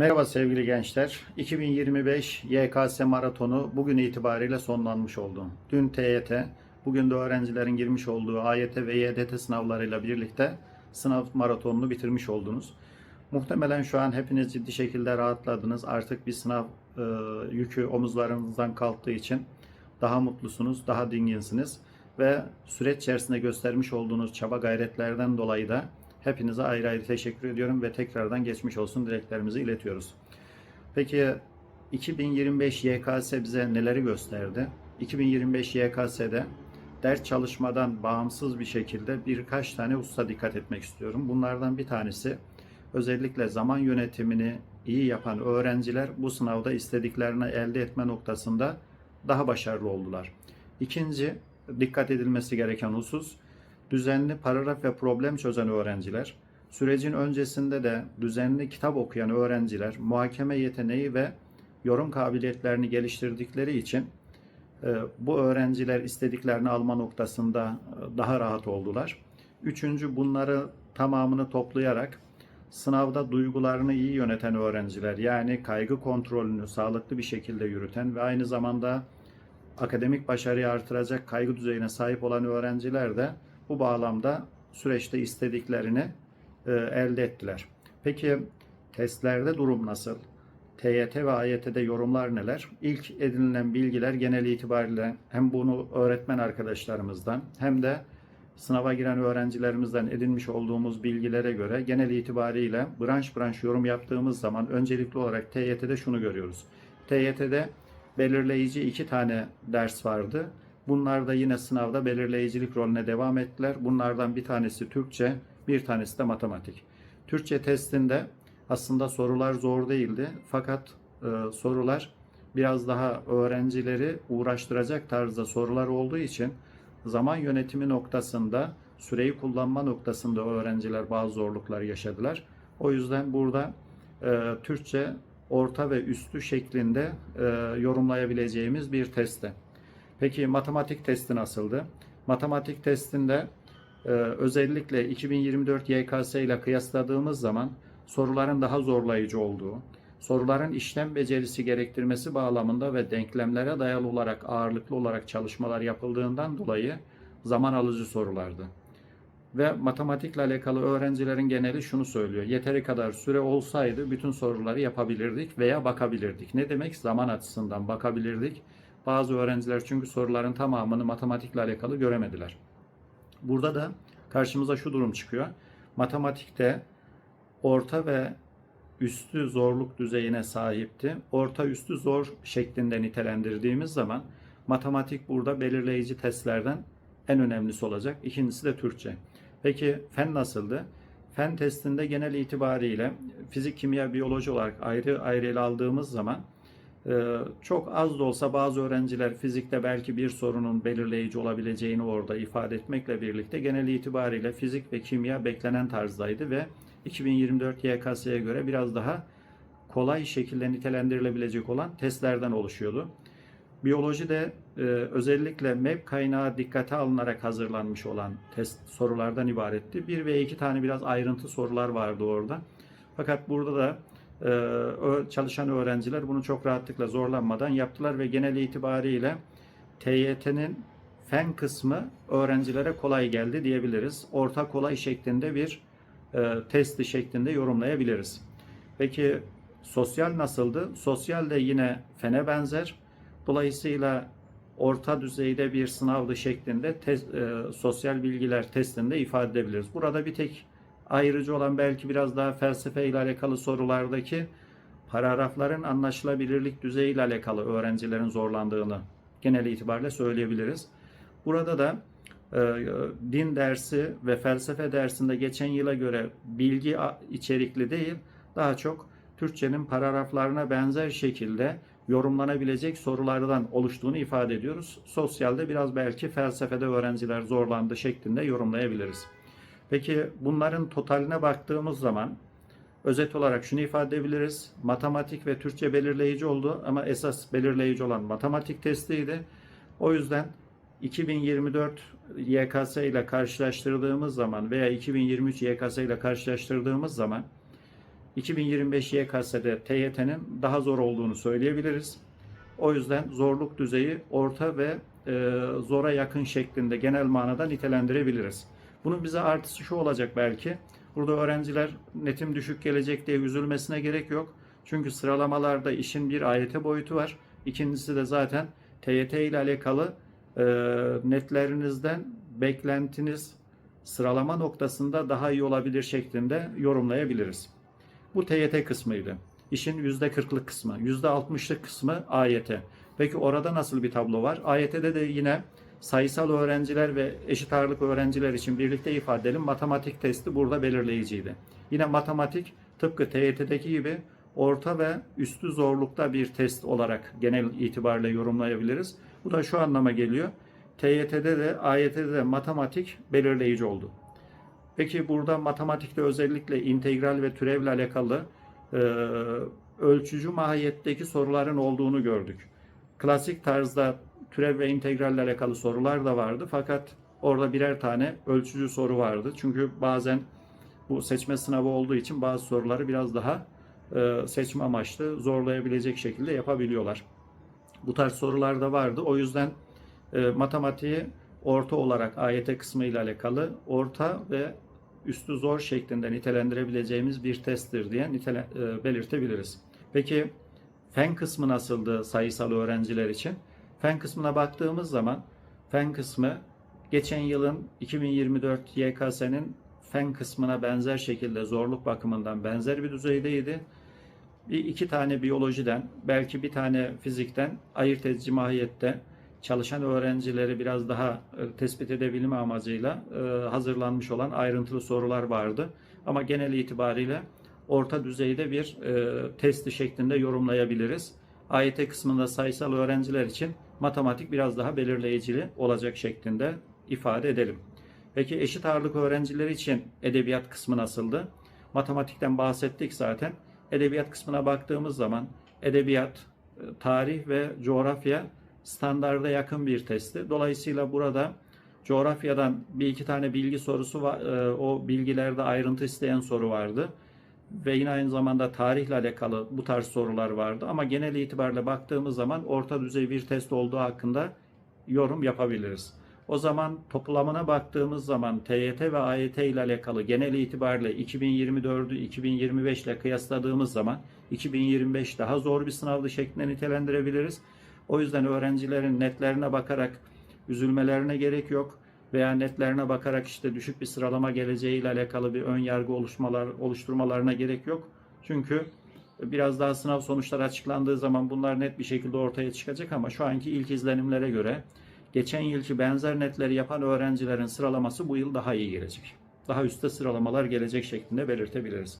Merhaba sevgili gençler. 2025 YKS maratonu bugün itibariyle sonlanmış oldu. Dün TYT, bugün de öğrencilerin girmiş olduğu AYT ve YDT sınavlarıyla birlikte sınav maratonunu bitirmiş oldunuz. Muhtemelen şu an hepiniz ciddi şekilde rahatladınız. Artık bir sınav e, yükü omuzlarınızdan kalktığı için daha mutlusunuz, daha dinginsiniz ve süreç içerisinde göstermiş olduğunuz çaba gayretlerden dolayı da hepinize ayrı ayrı teşekkür ediyorum ve tekrardan geçmiş olsun dileklerimizi iletiyoruz. Peki 2025 YKS bize neleri gösterdi? 2025 YKS'de ders çalışmadan bağımsız bir şekilde birkaç tane usta dikkat etmek istiyorum. Bunlardan bir tanesi özellikle zaman yönetimini iyi yapan öğrenciler bu sınavda istediklerini elde etme noktasında daha başarılı oldular. İkinci dikkat edilmesi gereken husus düzenli paragraf ve problem çözen öğrenciler, sürecin öncesinde de düzenli kitap okuyan öğrenciler muhakeme yeteneği ve yorum kabiliyetlerini geliştirdikleri için e, bu öğrenciler istediklerini alma noktasında e, daha rahat oldular. Üçüncü bunları tamamını toplayarak sınavda duygularını iyi yöneten öğrenciler yani kaygı kontrolünü sağlıklı bir şekilde yürüten ve aynı zamanda akademik başarıyı artıracak kaygı düzeyine sahip olan öğrenciler de bu bağlamda süreçte istediklerini e, elde ettiler. Peki testlerde durum nasıl? TYT ve AYT'de yorumlar neler? İlk edinilen bilgiler genel itibariyle hem bunu öğretmen arkadaşlarımızdan hem de sınava giren öğrencilerimizden edinmiş olduğumuz bilgilere göre genel itibariyle branş branş yorum yaptığımız zaman öncelikli olarak TYT'de şunu görüyoruz. TYT'de belirleyici iki tane ders vardı. Bunlar da yine sınavda belirleyicilik rolüne devam ettiler. Bunlardan bir tanesi Türkçe, bir tanesi de matematik. Türkçe testinde aslında sorular zor değildi. Fakat e, sorular biraz daha öğrencileri uğraştıracak tarzda sorular olduğu için zaman yönetimi noktasında, süreyi kullanma noktasında öğrenciler bazı zorluklar yaşadılar. O yüzden burada e, Türkçe orta ve üstü şeklinde e, yorumlayabileceğimiz bir testte. Peki matematik testi nasıldı? Matematik testinde e, özellikle 2024 YKS ile kıyasladığımız zaman soruların daha zorlayıcı olduğu, soruların işlem becerisi gerektirmesi bağlamında ve denklemlere dayalı olarak ağırlıklı olarak çalışmalar yapıldığından dolayı zaman alıcı sorulardı. Ve matematikle alakalı öğrencilerin geneli şunu söylüyor. Yeteri kadar süre olsaydı bütün soruları yapabilirdik veya bakabilirdik. Ne demek? Zaman açısından bakabilirdik. Bazı öğrenciler çünkü soruların tamamını matematikle alakalı göremediler. Burada da karşımıza şu durum çıkıyor. Matematikte orta ve üstü zorluk düzeyine sahipti. Orta üstü zor şeklinde nitelendirdiğimiz zaman matematik burada belirleyici testlerden en önemlisi olacak. İkincisi de Türkçe. Peki fen nasıldı? Fen testinde genel itibariyle fizik, kimya, biyoloji olarak ayrı ayrı ele aldığımız zaman çok az da olsa bazı öğrenciler fizikte belki bir sorunun belirleyici olabileceğini orada ifade etmekle birlikte genel itibariyle fizik ve kimya beklenen tarzdaydı ve 2024 YKS'ye göre biraz daha kolay şekilde nitelendirilebilecek olan testlerden oluşuyordu. Biyoloji de e, özellikle MEP kaynağı dikkate alınarak hazırlanmış olan test sorulardan ibaretti. Bir ve iki tane biraz ayrıntı sorular vardı orada. Fakat burada da ee, çalışan öğrenciler bunu çok rahatlıkla zorlanmadan yaptılar ve genel itibariyle TYT'nin fen kısmı öğrencilere kolay geldi diyebiliriz. Orta kolay şeklinde bir e, testi şeklinde yorumlayabiliriz. Peki sosyal nasıldı? Sosyal de yine fene benzer. Dolayısıyla orta düzeyde bir sınavdı şeklinde test, e, sosyal bilgiler testinde ifade edebiliriz. Burada bir tek ayrıcı olan belki biraz daha felsefe ile alakalı sorulardaki paragrafların anlaşılabilirlik düzeyi ile alakalı öğrencilerin zorlandığını genel itibariyle söyleyebiliriz. Burada da e, din dersi ve felsefe dersinde geçen yıla göre bilgi içerikli değil, daha çok Türkçenin paragraflarına benzer şekilde yorumlanabilecek sorulardan oluştuğunu ifade ediyoruz. Sosyalde biraz belki felsefede öğrenciler zorlandı şeklinde yorumlayabiliriz. Peki bunların totaline baktığımız zaman özet olarak şunu ifade edebiliriz. Matematik ve Türkçe belirleyici oldu ama esas belirleyici olan matematik testiydi. O yüzden 2024 YKS ile karşılaştırdığımız zaman veya 2023 YKS ile karşılaştırdığımız zaman 2025 YKS'de TYT'nin daha zor olduğunu söyleyebiliriz. O yüzden zorluk düzeyi orta ve e, zora yakın şeklinde genel manada nitelendirebiliriz. Bunun bize artısı şu olacak belki. Burada öğrenciler netim düşük gelecek diye üzülmesine gerek yok. Çünkü sıralamalarda işin bir AYT boyutu var. İkincisi de zaten TYT ile alakalı e, netlerinizden beklentiniz sıralama noktasında daha iyi olabilir şeklinde yorumlayabiliriz. Bu TYT kısmıydı. İşin %40'lık kısmı, %60'lık kısmı AYT. Peki orada nasıl bir tablo var? AYT'de de yine sayısal öğrenciler ve eşit ağırlık öğrenciler için birlikte ifade edelim. Matematik testi burada belirleyiciydi. Yine matematik tıpkı TYT'deki gibi orta ve üstü zorlukta bir test olarak genel itibariyle yorumlayabiliriz. Bu da şu anlama geliyor. TYT'de de AYT'de de matematik belirleyici oldu. Peki burada matematikte özellikle integral ve türevle alakalı e, ölçücü mahiyetteki soruların olduğunu gördük. Klasik tarzda türev ve integralle alakalı sorular da vardı fakat orada birer tane ölçücü soru vardı. Çünkü bazen bu seçme sınavı olduğu için bazı soruları biraz daha e, seçme amaçlı zorlayabilecek şekilde yapabiliyorlar. Bu tarz sorular da vardı. O yüzden e, matematiği orta olarak AYT kısmı ile alakalı orta ve üstü zor şeklinde nitelendirebileceğimiz bir testtir diye nitele, e, belirtebiliriz. Peki fen kısmı nasıldı sayısal öğrenciler için? Fen kısmına baktığımız zaman fen kısmı geçen yılın 2024 YKS'nin fen kısmına benzer şekilde zorluk bakımından benzer bir düzeydeydi. Bir iki tane biyolojiden, belki bir tane fizikten ayırt edici mahiyette çalışan öğrencileri biraz daha e, tespit edebilme amacıyla e, hazırlanmış olan ayrıntılı sorular vardı. Ama genel itibariyle orta düzeyde bir e, testi şeklinde yorumlayabiliriz. AYT kısmında sayısal öğrenciler için matematik biraz daha belirleyicili olacak şeklinde ifade edelim. Peki eşit ağırlık öğrencileri için edebiyat kısmı nasıldı? Matematikten bahsettik zaten. Edebiyat kısmına baktığımız zaman edebiyat, e, tarih ve coğrafya standarda yakın bir testti. Dolayısıyla burada coğrafyadan bir iki tane bilgi sorusu var. E, O bilgilerde ayrıntı isteyen soru vardı. Ve yine aynı zamanda tarihle alakalı bu tarz sorular vardı. Ama genel itibariyle baktığımız zaman orta düzey bir test olduğu hakkında yorum yapabiliriz. O zaman toplamına baktığımız zaman TYT ve AYT ile alakalı genel itibariyle 2024'ü 2025 ile kıyasladığımız zaman 2025 daha zor bir sınavdı şeklinde nitelendirebiliriz. O yüzden öğrencilerin netlerine bakarak üzülmelerine gerek yok veya netlerine bakarak işte düşük bir sıralama geleceği ile alakalı bir ön yargı oluşmalar oluşturmalarına gerek yok. Çünkü biraz daha sınav sonuçları açıklandığı zaman bunlar net bir şekilde ortaya çıkacak ama şu anki ilk izlenimlere göre geçen yılki benzer netleri yapan öğrencilerin sıralaması bu yıl daha iyi gelecek. Daha üstte sıralamalar gelecek şeklinde belirtebiliriz.